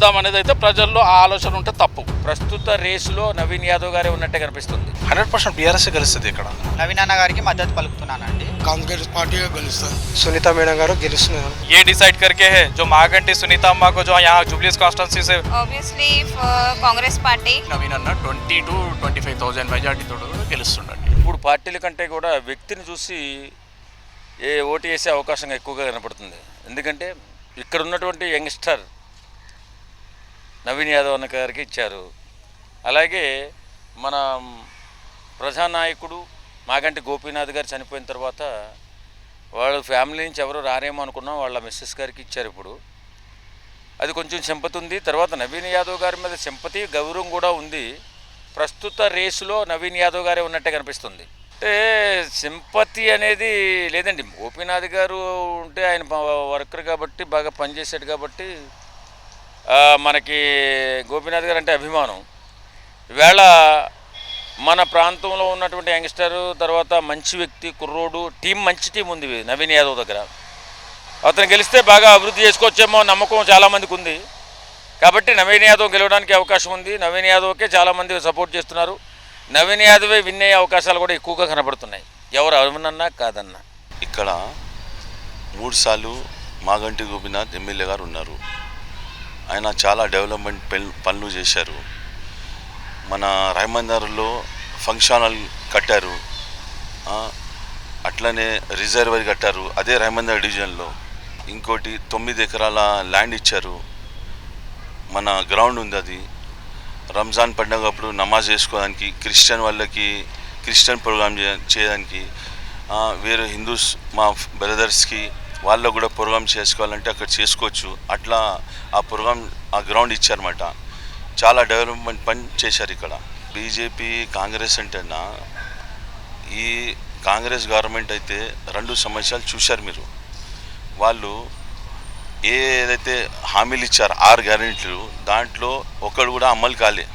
చేద్దాం అనేది అయితే ప్రజల్లో ఆలోచన ఉంటే తప్పు. ప్రస్తుత రేసులో నవీన్ యాదవ్ గారే ఉన్నట్టే కనిపిస్తుంది. హండ్రెడ్ పర్సెంట్ బీఆర్ఎస్ గెలుస్తుంది ఇక్కడ. నవీన్ అన్న గారికి మద్దతు పలుకుతున్నానండి. కాంగ్రెస్ పార్టీ గెలుస్తుంది సునీత మేడం గారు గెలుస్తున్నారు. ఏ డిసైడ్ కరికే హే? జో మాగంటి సునీత అమ్మకు జో యా జూబ్లీస్ కాన్స్టిట్యూన్సీ సే obviously uh, Congress party Naveen అన్న ట్వంటీ టు ట్వంటీ ఫైవ్ తోడు గెలుస్తుండండి. ఇప్పుడు పార్టీల కంటే కూడా వ్యక్తిని చూసి ఏ ఓటు వేసే అవకాశం ఎక్కువగా కనపడుతుంది. ఎందుకంటే ఇక్కడ ఉన్నటువంటి యంగ్స్టర్ నవీన్ యాదవ్ అన్న గారికి ఇచ్చారు. అలాగే మన ప్రజానాయకుడు మాగంటి గోపీనాథ్ గారు చనిపోయిన తర్వాత వాళ్ళ ఫ్యామిలీ నుంచి ఎవరు రారేమో అనుకున్నాం వాళ్ళ మిస్సెస్ గారికి ఇచ్చారు ఇప్పుడు. అది కొంచెం సింపతి ఉంది. తర్వాత నవీన్ యాదవ్ గారి మీద సింపతి గౌరవం కూడా ఉంది. ప్రస్తుత రేసులో నవీన్ యాదవ్ గారే ఉన్నట్టే కనిపిస్తుంది. అంటే సింపతి అనేది లేదండి. గోపీనాథ్ గారు ఉంటే ఆయన వర్కర్ కాబట్టి బాగా పనిచేసాడు కాబట్టి మనకి గోపీనాథ్ గారు అంటే అభిమానం. ఈవేళ మన ప్రాంతంలో ఉన్నటువంటి యంగ్స్టరు తర్వాత మంచి వ్యక్తి కుర్రోడు టీం మంచి టీం ఉంది నవీన్ యాదవ్ దగ్గర. అతను గెలిస్తే బాగా అభివృద్ధి చేసుకోవచ్చేమో నమ్మకం చాలామందికి ఉంది. కాబట్టి నవీన్ యాదవ్ గెలవడానికి అవకాశం ఉంది. నవీన్ యాదవ్కే చాలామంది సపోర్ట్ చేస్తున్నారు. నవీన్ యాదవే విన్ అయ్యే అవకాశాలు కూడా ఎక్కువగా కనబడుతున్నాయి. ఎవరు అవునన్నా కాదన్నా? ఇక్కడ మూడు సార్లు మాగంటి గోపినాథ్ ఎమ్మెల్యే గారు ఉన్నారు. ఆయన చాలా డెవలప్మెంట్ పనులు చేశారు. మన రాయమందర్లో ఫంక్షన్ హాల్ కట్టారు. అట్లనే రిజర్వరీ కట్టారు. అదే రాయమందర్ డివిజన్లో. ఇంకోటి తొమ్మిది ఎకరాల ల్యాండ్ ఇచ్చారు. మన గ్రౌండ్ ఉంది అది. రంజాన్ పండుగ అప్పుడు నమాజ్ చేసుకోవడానికి క్రిస్టియన్ వాళ్ళకి క్రిస్టియన్ ప్రోగ్రామ్ చేయడానికి వేరే హిందూస్ మా బ్రదర్స్కి వాళ్ళకు కూడా ప్రోగ్రామ్ చేసుకోవాలంటే అక్కడ చేసుకోవచ్చు. అట్లా ఆ ప్రోగ్రామ్ ఆ గ్రౌండ్ ఇచ్చారన్నమాట. చాలా డెవలప్మెంట్ పని చేశారు ఇక్కడ. బీజేపీ కాంగ్రెస్ అంటేనా? ఈ కాంగ్రెస్ గవర్నమెంట్ అయితే రెండు సమస్యలు చూశారు మీరు. వాళ్ళు ఏ ఏదైతే హామీలు ఇచ్చారు ఆరు గ్యారెంటీలు దాంట్లో ఒకడు కూడా అమలు కాలే.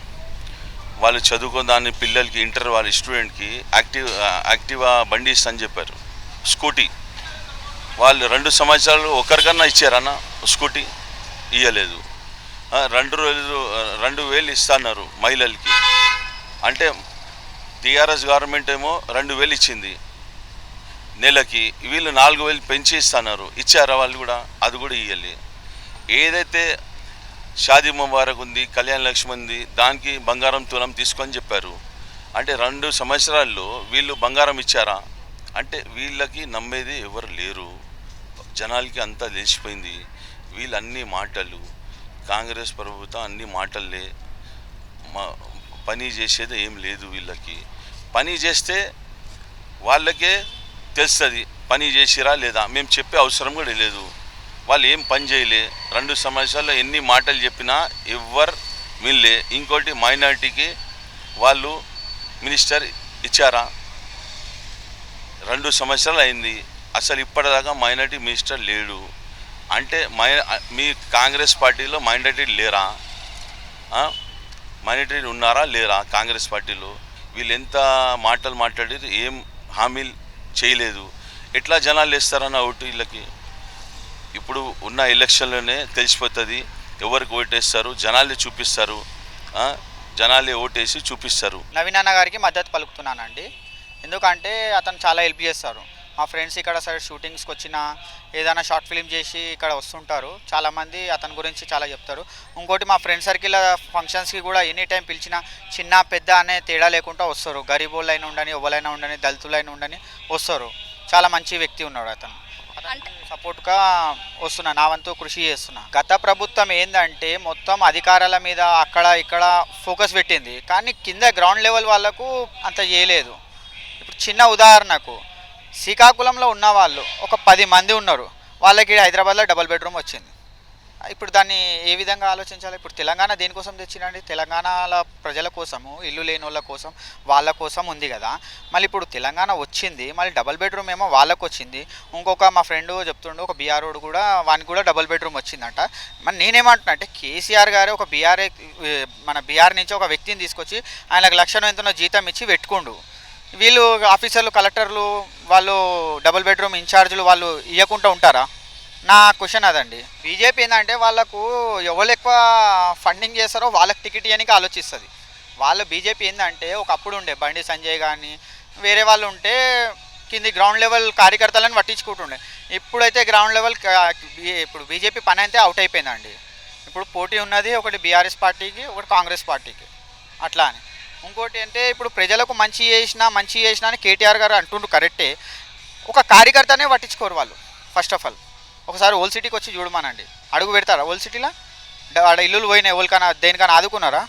వాళ్ళు చదువుకున్న దాని పిల్లలకి ఇంటర్ వాళ్ళ స్టూడెంట్కి యాక్టివ్ యాక్టివా బండి ఇస్తా చెప్పారు. స్కూటీ. వాళ్ళు రెండు సంవత్సరాలు ఒకరికన్నా ఇచ్చారన్న స్కూటీ ఇవ్వలేదు రెండు రోజులు రెండు వేలు ఇస్తున్నారు మహిళలకి. అంటే టీఆర్ఎస్ గవర్నమెంట్ ఏమో రెండు వేలు ఇచ్చింది నెలకి. వీళ్ళు నాలుగు వేలు పెంచి ఇస్తున్నారు. ఇచ్చారా వాళ్ళు కూడా? అది కూడా ఇవ్వాలి ఏదైతే షాదీ ముబారక్ ఉంది కళ్యాణ లక్ష్మి ఉంది దానికి బంగారం తులం తీసుకొని చెప్పారు. అంటే రెండు సంవత్సరాల్లో వీళ్ళు బంగారం ఇచ్చారా? అంటే వీళ్ళకి నమ్మేది ఎవరు లేరు. జనాలకి అంతా తెలిసిపోయింది. వీళ్ళు అన్ని మాటలు కాంగ్రెస్ ప్రభుత్వం అన్ని మాటలే. మా పని చేసేది ఏం లేదు వీళ్ళకి. పని చేస్తే వాళ్ళకే తెలుస్తుంది పని చేసిరా లేదా. మేము చెప్పే అవసరం కూడా లేదు. వాళ్ళు ఏం పని చేయలే. రెండు సంవత్సరాల్లో ఎన్ని మాటలు చెప్పినా ఎవ్వరు మిల్లే. ఇంకోటి మైనార్టీకి వాళ్ళు మినిస్టర్ ఇచ్చారా? రెండు సంవత్సరాలు అయింది. అసలు ఇప్పటిదాకా మైనార్టీ మినిస్టర్ లేడు. అంటే మై మీ కాంగ్రెస్ పార్టీలో మైనార్టీ లేరా? మైనార్టీ ఉన్నారా? లేరా కాంగ్రెస్ పార్టీలో? వీళ్ళు ఎంత మాటలు మాట్లాడారు ఏం హామీలు చేయలేదు. ఎట్లా జనాలు వేస్తారన్న ఓటు వీళ్ళకి. ఇప్పుడు ఉన్న ఎలక్షన్లోనే తెలిసిపోతుంది ఎవరికి ఓటేస్తారు జనాలు చూపిస్తారు జనాలే ఓటేసి చూపిస్తారు. నవీనాన్న గారికి మద్దతు పలుకుతున్నానండి. ఎందుకంటే అతను చాలా హెల్ప్ చేస్తారు. మా ఫ్రెండ్స్ ఇక్కడ సరే షూటింగ్స్కి వచ్చిన ఏదైనా షార్ట్ ఫిల్మ్ చేసి ఇక్కడ వస్తుంటారు. చాలామంది అతని గురించి చాలా చెప్తారు. ఇంకోటి మా ఫ్రెండ్ సర్కిల్ ఫంక్షన్స్కి కూడా ఎనీ టైం పిలిచిన చిన్న పెద్ద అనే తేడా లేకుండా వస్తారు. గరీబోళ్ళైనా ఉండని ఎవరైనా ఉండని దళితులైనా ఉండని వస్తారు. చాలా మంచి వ్యక్తి ఉన్నాడు అతను. సపోర్ట్గా వస్తున్నా నా వంతు కృషి చేస్తున్నా. గత ప్రభుత్వం ఏంటంటే మొత్తం అధికారాల మీద అక్కడ ఇక్కడ ఫోకస్ పెట్టింది. కానీ కింద గ్రౌండ్ లెవెల్ వాళ్ళకు అంత చేయలేదు. ఇప్పుడు చిన్న ఉదాహరణకు శ్రీకాకుళంలో ఉన్న వాళ్ళు ఒక పది మంది ఉన్నారు. వాళ్ళకి హైదరాబాద్లో డబుల్ బెడ్రూమ్ వచ్చింది. ఇప్పుడు దాన్ని ఏ విధంగా ఆలోచించాలి? ఇప్పుడు తెలంగాణ దేనికోసం తెచ్చినండి తెలంగాణలో ప్రజల కోసము ఇల్లు లేని వాళ్ళ కోసం వాళ్ళ కోసం ఉంది కదా. మళ్ళీ ఇప్పుడు తెలంగాణ వచ్చింది మళ్ళీ డబల్ బెడ్రూమ్ ఏమో వాళ్ళకు వచ్చింది. ఇంకొక మా ఫ్రెండ్ చెప్తుండు ఒక బీఆర్ కూడా వానికి కూడా డబల్ బెడ్రూమ్ వచ్చిందంట. మరి నేనేమంటున్నా అంటే కేసీఆర్ గారే ఒక బీఆర్ఏ మన బీఆర్ నుంచి ఒక వ్యక్తిని తీసుకొచ్చి ఆయనకు లక్షణం ఎంతనో జీతం ఇచ్చి పెట్టుకుండు. వీళ్ళు ఆఫీసర్లు కలెక్టర్లు వాళ్ళు డబుల్ బెడ్రూమ్ ఇన్ఛార్జ్లు వాళ్ళు ఇవ్వకుండా ఉంటారా? నా క్వశ్చన్ అదండి. బీజేపీ ఏంటంటే వాళ్ళకు ఎవరు ఎక్కువ ఫండింగ్ చేస్తారో వాళ్ళకి టికెట్ ఇవ్వడానికి ఆలోచిస్తుంది. వాళ్ళ బీజేపీ ఏంటంటే ఒకప్పుడు ఉండే బండి సంజయ్ కానీ వేరే వాళ్ళు ఉంటే కింది గ్రౌండ్ లెవెల్ కార్యకర్తలను పట్టించుకుంటుండే. ఇప్పుడైతే గ్రౌండ్ లెవెల్ ఇప్పుడు బీజేపీ పని అయితే అవుట్ అయిపోయిందండి. ఇప్పుడు పోటీ ఉన్నది ఒకటి బీఆర్ఎస్ పార్టీకి ఒకటి కాంగ్రెస్ పార్టీకి. అట్లా అని. ఇంకోటి అంటే ఇప్పుడు ప్రజలకు మంచి చేసినా మంచి చేసినా అని కేటీఆర్ గారు అంటుండ్రు కరెక్టే. ఒక కార్యకర్తనే పట్టించుకోరు వాళ్ళు ఫస్ట్ ఆఫ్ ఆల్ ఒకసారి ఓల్ సిటీకి వచ్చి చూడమనండి. అడుగు పెడతారా ఓల్ సిటీలో? ఆడ ఇల్లులు పోయినాయి ఎవరికైనా దేనికైనా ఆదుకున్నారా?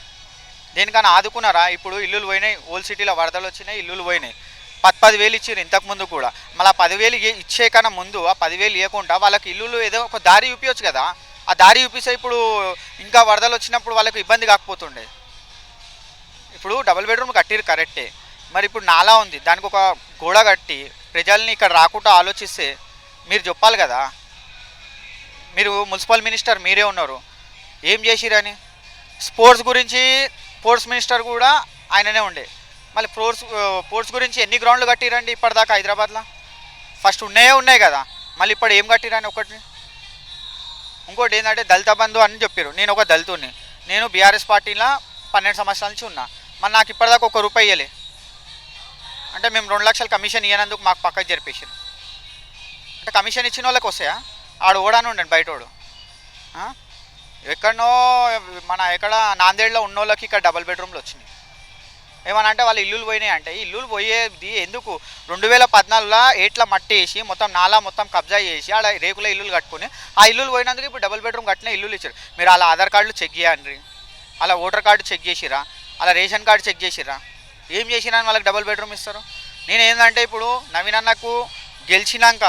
దేనికైనా ఆదుకున్నారా? ఇప్పుడు ఇల్లులు పోయినాయి ఓల్ సిటీలో వరదలు వచ్చినాయి ఇల్లులు పోయినాయి. పది పదివేలు ఇచ్చారు ఇంతకుముందు కూడా. మళ్ళీ ఆ పదివేలు ఇచ్చే కన్నా ముందు ఆ పదివేలు ఇవ్వకుండా వాళ్ళకి ఇల్లులు ఏదో ఒక దారి చూపించచ్చు కదా. ఆ దారి చూపిస్తే ఇప్పుడు ఇంకా వరదలు వచ్చినప్పుడు వాళ్ళకి ఇబ్బంది కాకపోతుండే. ఇప్పుడు డబుల్ బెడ్రూమ్ కట్టిరు కరెక్టే మరి ఇప్పుడు నాలా ఉంది. దానికి ఒక గోడ కట్టి ప్రజల్ని ఇక్కడ రాకుండా ఆలోచిస్తే మీరు చెప్పాలి కదా. మీరు మున్సిపల్ మినిస్టర్ మీరే ఉన్నారు. ఏం చేసిరని? స్పోర్ట్స్ గురించి స్పోర్ట్స్ మినిస్టర్ కూడా ఆయననే ఉండే. మళ్ళీ స్పోర్ట్స్ స్పోర్ట్స్ గురించి ఎన్ని గ్రౌండ్లు కట్టిరండి ఇప్పటిదాకా హైదరాబాద్లో? ఫస్ట్ ఉన్నాయే ఉన్నాయి కదా. మళ్ళీ ఇప్పుడు ఏం కట్టిరని ఒకటి? ఇంకోటి ఏంటంటే దళిత బంధు అని చెప్పారు. నేను ఒక దళితుని నేను బీఆర్ఎస్ పార్టీలో పన్నెండు సంవత్సరాల నుంచి ఉన్నా. మరి నాకు ఇప్పటిదాకా ఒక రూపాయి ఇవ్వలే అంటే మేము రెండు లక్షలు కమిషన్ ఇవ్వనందుకు మాకు పక్కకు జరిపేసారు అంటే కమిషన్ ఇచ్చిన వాళ్ళకి వస్తాయా? ఆడు ఓడాను ఉండండి బయటోడు. ఎక్కడనో మన ఎక్కడ నాందేడ్లో ఉన్న వాళ్ళకి ఇక్కడ డబల్ బెడ్రూమ్లు వచ్చినాయి. ఏమన్నా అంటే వాళ్ళు ఇల్లులు పోయినాయి అంటే ఈ ఇల్లులు పోయేది ఎందుకు? రెండు వేల పద్నాలుగులో ఏట్ల మట్టి వేసి మొత్తం నాలా మొత్తం కబ్జా చేసి ఆడ రేకుల ఇల్లులు కట్టుకుని ఆ ఇల్లులు పోయినందుకు ఇప్పుడు డబుల్ బెడ్రూమ్ కట్టిన ఇల్లులు ఇచ్చారు. మీరు అలా ఆధార్ కార్డులు చెక్ చేయండి. అలా ఓటర్ కార్డు చెక్ చేసిరా? అలా రేషన్ కార్డు చెక్ చేసిరా ఏం చేసినా అని వాళ్ళకి డబుల్ బెడ్రూమ్ ఇస్తారు. నేను ఏంటంటే ఇప్పుడు నవీన్ అన్నకు గెలిచినాక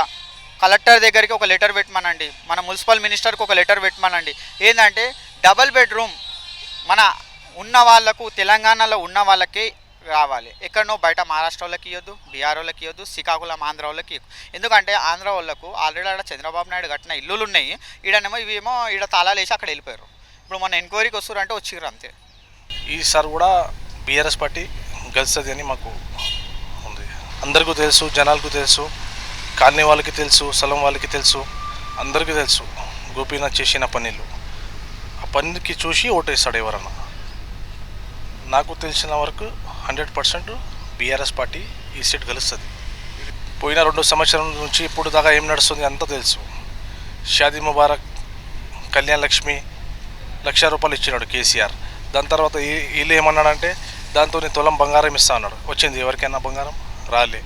కలెక్టర్ దగ్గరికి ఒక లెటర్ పెట్టమనండి. మన మున్సిపల్ మినిస్టర్కి ఒక లెటర్ పెట్టమనండి. ఏంటంటే డబల్ బెడ్రూమ్ మన ఉన్న వాళ్ళకు తెలంగాణలో ఉన్న వాళ్ళకి రావాలి. ఎక్కడనో బయట మహారాష్ట్ర వాళ్ళకి ఇవ్వద్దు బీహార్ వాళ్ళకి ఇవ్వద్దు శ్రీకాకుళం ఆంధ్ర వాళ్ళకి ఎందుకంటే ఆంధ్ర వాళ్ళకు ఆల్రెడీ ఆడ చంద్రబాబు నాయుడు కట్టిన ఇల్లులు ఉన్నాయి ఈడనేమో ఇవేమో ఈడ తాళాలు వేసి అక్కడ వెళ్ళిపోయారు. ఇప్పుడు మన ఎంక్వైరీకి వస్తారంటే వచ్చిర్రు అంతే. ఈసారి కూడా బీఆర్ఎస్ పార్టీ గెలుస్తుంది అని మాకు ఉంది. అందరికీ తెలుసు జనాలకు తెలుసు కాలనీ వాళ్ళకి తెలుసు స్థలం వాళ్ళకి తెలుసు అందరికీ తెలుసు గోపీనాథ్ చేసిన పనులు. ఆ పనికి చూసి ఓటేస్తాడు ఎవరన్నా. నాకు తెలిసిన వరకు హండ్రెడ్ పర్సెంట్ బీఆర్ఎస్ పార్టీ ఈ సీట్ గెలుస్తుంది. పోయిన రెండు సంవత్సరం నుంచి ఇప్పుడు దాకా ఏం నడుస్తుంది అంతా తెలుసు. షాదీ ముబారక్ కళ్యాణ్ లక్ష్మి లక్ష రూపాయలు ఇచ్చినాడు కేసీఆర్. దాని తర్వాత వీళ్ళు ఏమన్నాడంటే దాంతో తులం బంగారం ఇస్తా అన్నాడు. వచ్చింది ఎవరికైనా బంగారం? రాలే.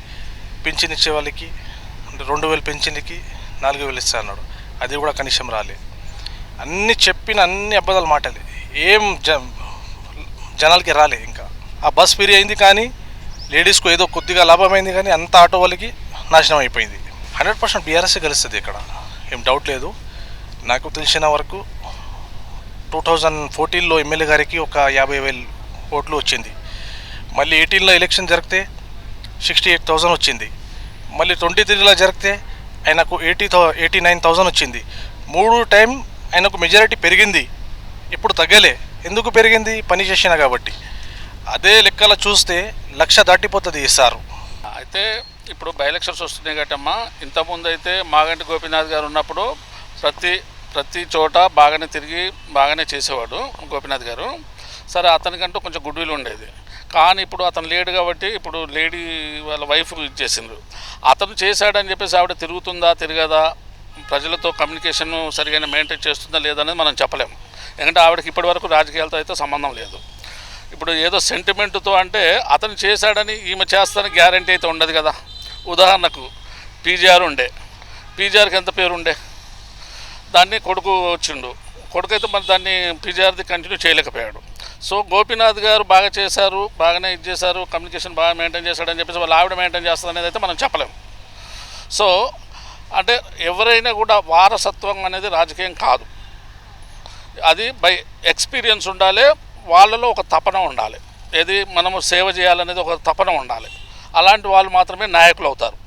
పింఛన్ ఇచ్చే వాళ్ళకి రెండు వేలు పింఛన్కి నాలుగు వేలు ఇస్తా అన్నాడు. అది కూడా కనీసం రాలే. అన్ని చెప్పిన అన్ని అబద్ధాలు మాటలే. ఏం జ జనాలకి రాలే ఇంకా. ఆ బస్ ఫ్రీ అయింది కానీ లేడీస్కు ఏదో కొద్దిగా లాభమైంది కానీ అంత ఆటో వాళ్ళకి నాశనం అయిపోయింది. హండ్రెడ్ పర్సెంట్ బీఆర్ఎస్ గెలుస్తుంది ఇక్కడ. ఏం డౌట్ లేదు. నాకు తెలిసిన వరకు టూ థౌజండ్ ఫోర్టీన్లో ఎమ్మెల్యే గారికి ఒక యాభై వేలు ఓట్లు వచ్చింది. మళ్ళీ ఎయిటీన్లో ఎలక్షన్ జరిగితే సిక్స్టీ ఎయిట్ థౌజండ్ వచ్చింది. మళ్ళీ ట్వంటీ త్రీలో జరిగితే ఆయనకు eighty thou eighty nine thousand వచ్చింది. మూడు టైం ఆయనకు మెజారిటీ పెరిగింది. ఇప్పుడు తగ్గలే. ఎందుకు పెరిగింది? పని చేసిన కాబట్టి. అదే లెక్కలో చూస్తే లక్ష దాటిపోతుంది ఈసారు అయితే ఇప్పుడు బై ఎలక్షన్స్ వస్తున్నాయి కట్టమ్మా ఇంతకుముందు అయితే మాగంటి గోపీనాథ్ గారు ఉన్నప్పుడు ప్రతి ప్రతి చోట బాగానే తిరిగి బాగానే చేసేవాడు గోపినాథ్ గారు. సరే అతనికంటూ కొంచెం గుడ్ విల్ ఉండేది. కానీ ఇప్పుడు అతను లేడు కాబట్టి ఇప్పుడు లేడీ వాళ్ళ వైఫ్ ఇచ్చేసిండ్రు అతను చేశాడని చెప్పేసి ఆవిడ తిరుగుతుందా తిరగదా? ప్రజలతో కమ్యూనికేషన్ సరిగా మెయింటైన్ చేస్తుందా లేదనేది మనం చెప్పలేము. ఎందుకంటే ఆవిడకి ఇప్పటి వరకు రాజకీయాలతో అయితే సంబంధం లేదు. ఇప్పుడు ఏదో సెంటిమెంట్తో అంటే అతను చేశాడని ఈమె చేస్తానని గ్యారంటీ అయితే ఉండదు కదా. ఉదాహరణకు పీజీఆర్ ఉండే. పీజీఆర్కి ఎంత పేరు ఉండే? దాన్ని కొడుకు వచ్చిండు. కొడుకు అయితే మరి దాన్ని పీజీఆర్ది కంటిన్యూ చేయలేకపోయాడు. సో గోపీనాథ్ గారు బాగా చేశారు బాగానే ఇది చేశారు కమ్యూనికేషన్ బాగా మెయింటైన్ చేశాడని చెప్పేసి వాళ్ళు ఆవిడ మెయింటైన్ చేస్తుంది అనేది అయితే మనం చెప్పలేము సో అంటే ఎవరైనా కూడా వారసత్వం అనేది రాజకీయం కాదు. అది బై ఎక్స్పీరియన్స్ ఉండాలి వాళ్ళలో ఒక తపన ఉండాలి. ఏది మనము సేవ చేయాలనేది ఒక తపన ఉండాలి. అలాంటి వాళ్ళు మాత్రమే నాయకులు అవుతారు.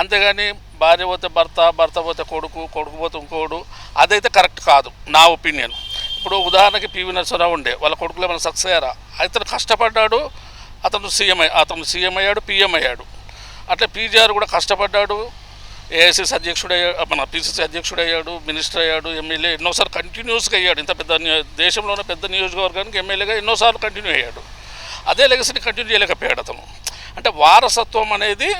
అంతేగాని భార్య పోతే భర్త భర్త పోతే కొడుకు కొడుకు పోతే ఇంకోడు అదైతే కరెక్ట్ కాదు నా ఒపీనియన్. ఇప్పుడు ఉదాహరణకి పివి నరసింహరావు ఉండే వాళ్ళ కొడుకులు ఏమైనా సక్సెస్ అయ్యారా? అతను కష్టపడ్డాడు అతను సీఎం అతను సీఎం అయ్యాడు పిఎం అయ్యాడు. అట్లా పీజీఆర్ కూడా కష్టపడ్డాడు ఏఐసిసి అధ్యక్షుడు అయ్యాడు మన పిసిసి అధ్యక్షుడు అయ్యాడు మినిస్టర్ అయ్యాడు ఎమ్మెల్యే ఎన్నోసార్లు కంటిన్యూస్గా అయ్యాడు. ఇంత పెద్ద దేశంలోనే పెద్ద నియోజకవర్గానికి ఎమ్మెల్యేగా ఎన్నోసార్లు కంటిన్యూ అయ్యాడు. అదే లెగసీని కంటిన్యూ చేయలేకపోయాడు అతను. అంటే వారసత్వం అనేది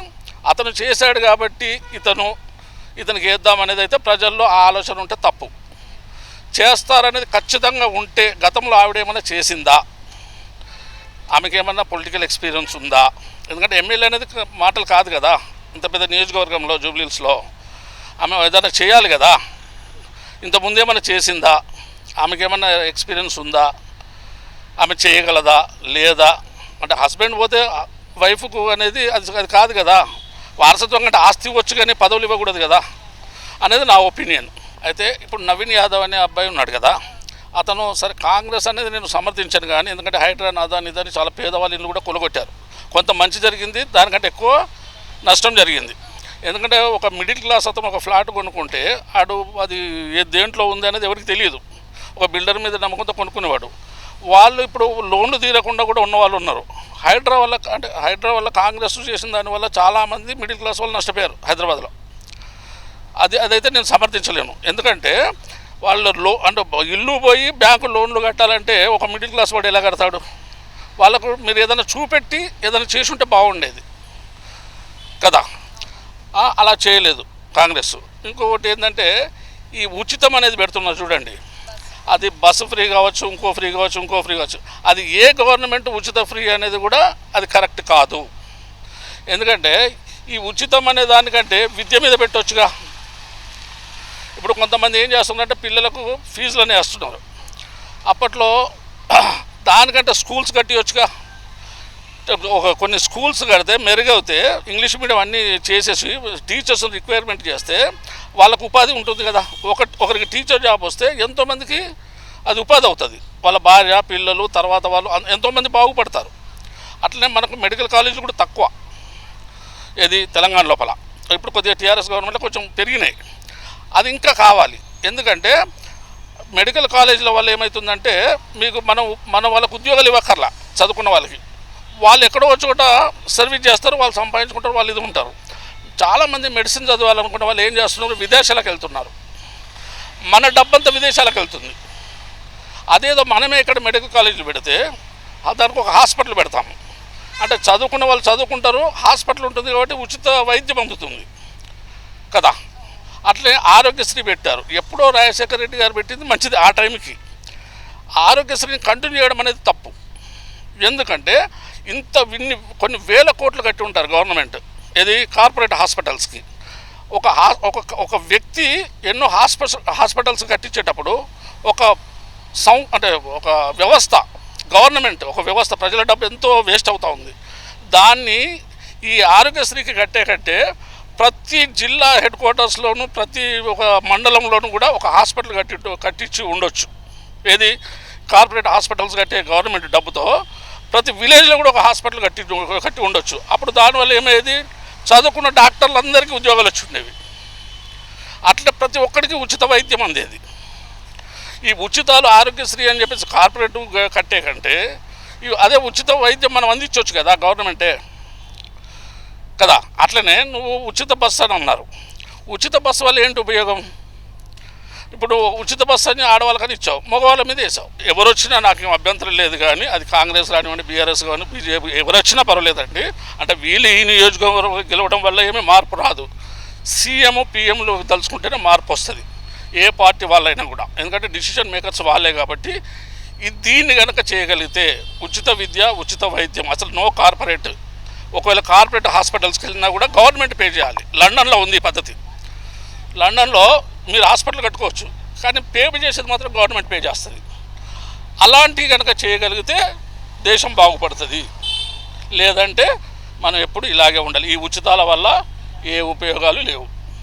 అతను చేశాడు కాబట్టి ఇతను ఇతనికి వేద్దాం అనేది అయితే ప్రజల్లో ఆ ఆలోచన ఉంటే తప్పు. చేస్తారనేది ఖచ్చితంగా ఉంటే గతంలో ఆవిడ ఏమైనా చేసిందా? ఆమెకి ఏమన్నా పొలిటికల్ ఎక్స్పీరియన్స్ ఉందా? ఎందుకంటే ఎమ్మెల్యే అనేది మాటలు కాదు కదా. ఇంత పెద్ద నియోజకవర్గంలో జూబ్లీస్లో ఆమె ఏదైనా చేయాలి కదా. ఇంతకుముందు ఏమైనా చేసిందా? ఆమెకి ఏమన్నా ఎక్స్పీరియన్స్ ఉందా? ఆమె చేయగలదా? లేదా? అంటే హస్బెండ్ పోతే వైఫ్కు అనేది అది అది కాదు కదా. వారసత్వం అంటే ఆస్తి ఇవ్వచ్చు కానీ పదవులు ఇవ్వకూడదు కదా అనేది నా ఒపీనియన్. అయితే ఇప్పుడు నవీన్ యాదవ్ అనే అబ్బాయి ఉన్నాడు కదా అతను సరే కాంగ్రెస్ అనేది నేను సమర్థించాను కానీ ఎందుకంటే హైడ్రాన్ అదాని ఇదని చాలా పేదవాళ్ళు ఇల్లు కూడా కొలగొట్టారు. కొంత మంచి జరిగింది దానికంటే ఎక్కువ నష్టం జరిగింది. ఎందుకంటే ఒక మిడిల్ క్లాస్ అతను ఒక ఫ్లాట్ కొనుక్కుంటే ఆడు అది ఏ దేంట్లో ఉంది అనేది ఎవరికి తెలియదు. ఒక బిల్డర్ మీద నమ్మకంతో కొనుక్కునేవాడు. వాళ్ళు ఇప్పుడు లోన్లు తీరకుండా కూడా ఉన్న వాళ్ళు ఉన్నారు. హైడ్రా వల్ల అంటే హైడ్రా వల్ల కాంగ్రెస్ చేసిన దానివల్ల చాలామంది మిడిల్ క్లాస్ వాళ్ళు నష్టపోయారు హైదరాబాద్లో. అది అదైతే నేను సమర్థించలేను. ఎందుకంటే వాళ్ళు లో అంటే ఇల్లు పోయి బ్యాంకు లోన్లు కట్టాలంటే ఒక మిడిల్ క్లాస్ వాడు ఎలా కడతాడు? వాళ్ళకు మీరు ఏదైనా చూపెట్టి ఏదైనా చేసి ఉంటే బాగుండేది. కదా? అలా చేయలేదు కాంగ్రెస్. ఇంకొకటి ఏంటంటే ఈ ఉచితం అనేది పెడుతున్నారు చూడండి. అది బస్సు ఫ్రీ కావచ్చు ఇంకో ఫ్రీ కావచ్చు ఇంకో ఫ్రీ కావచ్చు. అది ఏ గవర్నమెంట్ ఉచిత ఫ్రీ అనేది కూడా అది కరెక్ట్ కాదు. ఎందుకంటే ఈ ఉచితం అనే దానికంటే విద్య మీద పెట్టవచ్చుగా ఇప్పుడు కొంతమంది ఏం చేస్తున్నారంటే పిల్లలకు ఫీజులనే వేస్తున్నారు. అప్పట్లో దానికంటే స్కూల్స్ కట్టివచ్చుగా ఒక కొన్ని స్కూల్స్ కడితే మెరుగవుతే ఇంగ్లీష్ మీడియం అన్నీ చేసేసి టీచర్స్ రిక్వైర్మెంట్ చేస్తే వాళ్ళకు ఉపాధి ఉంటుంది కదా. ఒక ఒకరికి టీచర్ జాబ్ వస్తే ఎంతోమందికి అది ఉపాధి అవుతుంది. వాళ్ళ భార్య పిల్లలు తర్వాత వాళ్ళు ఎంతోమంది బాగుపడతారు. అట్లనే మనకు మెడికల్ కాలేజీలు కూడా తక్కువ. ఏది? తెలంగాణ లోపల. ఇప్పుడు కొద్దిగా టీఆర్ఎస్ గవర్నమెంట్లో కొంచెం పెరిగినాయి. అది ఇంకా కావాలి. ఎందుకంటే మెడికల్ కాలేజీల వల్ల ఏమవుతుందంటే మీకు మనం మన వాళ్ళకు ఉద్యోగాలు ఇవ్వక్కర్లా చదువుకున్న వాళ్ళకి. వాళ్ళు ఎక్కడో వచ్చి కూడా సర్వీస్ చేస్తారు వాళ్ళు సంపాదించుకుంటారు వాళ్ళు ఇది ఉంటారు. చాలామంది మెడిసిన్ చదవాలనుకున్న వాళ్ళు ఏం చేస్తున్నారు? విదేశాలకు వెళ్తున్నారు. మన డబ్బంతా విదేశాలకు వెళ్తుంది. అదేదో మనమే ఇక్కడ మెడికల్ కాలేజీలు పెడితే దానికి ఒక హాస్పిటల్ పెడతాము. అంటే చదువుకున్న వాళ్ళు చదువుకుంటారు హాస్పిటల్ ఉంటుంది కాబట్టి ఉచిత వైద్యం అందుతుంది. కదా? అట్లే ఆరోగ్యశ్రీ పెట్టారు. ఎప్పుడో రాజశేఖర రెడ్డి గారు పెట్టింది మంచిది ఆ టైంకి. ఆరోగ్యశ్రీని కంటిన్యూ చేయడం అనేది తప్పు. ఎందుకంటే ఇంత విన్ని కొన్ని వేల కోట్లు కట్టి ఉంటారు గవర్నమెంట్ ఇది కార్పొరేట్ హాస్పిటల్స్కి ఒక హా ఒక ఒక వ్యక్తి ఎన్నో హాస్పిటల్ హాస్పిటల్స్ కట్టించేటప్పుడు ఒక సౌ అంటే ఒక వ్యవస్థ గవర్నమెంట్ ఒక వ్యవస్థ ప్రజల డబ్బు ఎంతో వేస్ట్ అవుతూ ఉంది. దాన్ని ఈ ఆరోగ్యశ్రీకి కట్టే కంటే ప్రతి జిల్లా హెడ్ క్వార్టర్స్లోనూ ప్రతి ఒక మండలంలోనూ కూడా ఒక హాస్పిటల్ కట్టి కట్టించి ఉండొచ్చు. ఏది? కార్పొరేట్ హాస్పిటల్స్ కట్టే గవర్నమెంట్ డబ్బుతో ప్రతి విలేజ్లో కూడా ఒక హాస్పిటల్ కట్టి కట్టి ఉండొచ్చు. అప్పుడు దానివల్ల ఏమయ్యేది? చదువుకున్న డాక్టర్లందరికీ ఉద్యోగాలు వచ్చి ఉండేవి. అట్లా ప్రతి ఒక్కడికి ఉచిత వైద్యం అందేది. ఈ ఉచితాలు ఆరోగ్యశ్రీ అని చెప్పేసి కార్పొరేట్ కట్టే కంటే అదే ఉచిత వైద్యం మనం అందించవచ్చు కదా గవర్నమెంటే. కదా? అట్లనే నువ్వు ఉచిత బస్సు అని అన్నారు. ఉచిత బస్సు వల్ల ఏంటి ఉపయోగం? ఇప్పుడు ఉచిత బస్సు అని ఆడవాళ్ళకని ఇచ్చావు మగవాళ్ళ మీద వేసావు. ఎవరు వచ్చినా నాకేం అభ్యంతరం లేదు కానీ అది కాంగ్రెస్ రానివ్వండి బీఆర్ఎస్ కానీ బీజేపీ ఎవరు వచ్చినా పర్వాలేదండి. అంటే వీళ్ళు ఈ నియోజకవర్గం గెలవడం వల్ల ఏమీ మార్పు రాదు. సీఎం పిఎంలు తలుచుకుంటేనే మార్పు వస్తుంది. ఏ పార్టీ వాళ్ళైనా కూడా. ఎందుకంటే డిసిషన్ మేకర్స్ వాళ్ళే కాబట్టి ఇది దీన్ని కనుక చేయగలిగితే ఉచిత విద్య ఉచిత వైద్యం అసలు నో కార్పొరేట్. ఒకవేళ కార్పొరేట్ హాస్పిటల్స్కి వెళ్ళినా కూడా గవర్నమెంట్ పే చేయాలి. లండన్లో ఉంది ఈ పద్ధతి. లండన్లో మీరు హాస్పిటల్ కట్టుకోవచ్చు. కానీ పే చేసేది మాత్రం గవర్నమెంట్ పే చేస్తుంది. అలాంటివి కనుక చేయగలిగితే దేశం బాగుపడుతుంది. లేదంటే మనం ఎప్పుడు ఇలాగే ఉండాలి. ఈ ఉచితాల వల్ల ఏ ఉపయోగాలు లేవు.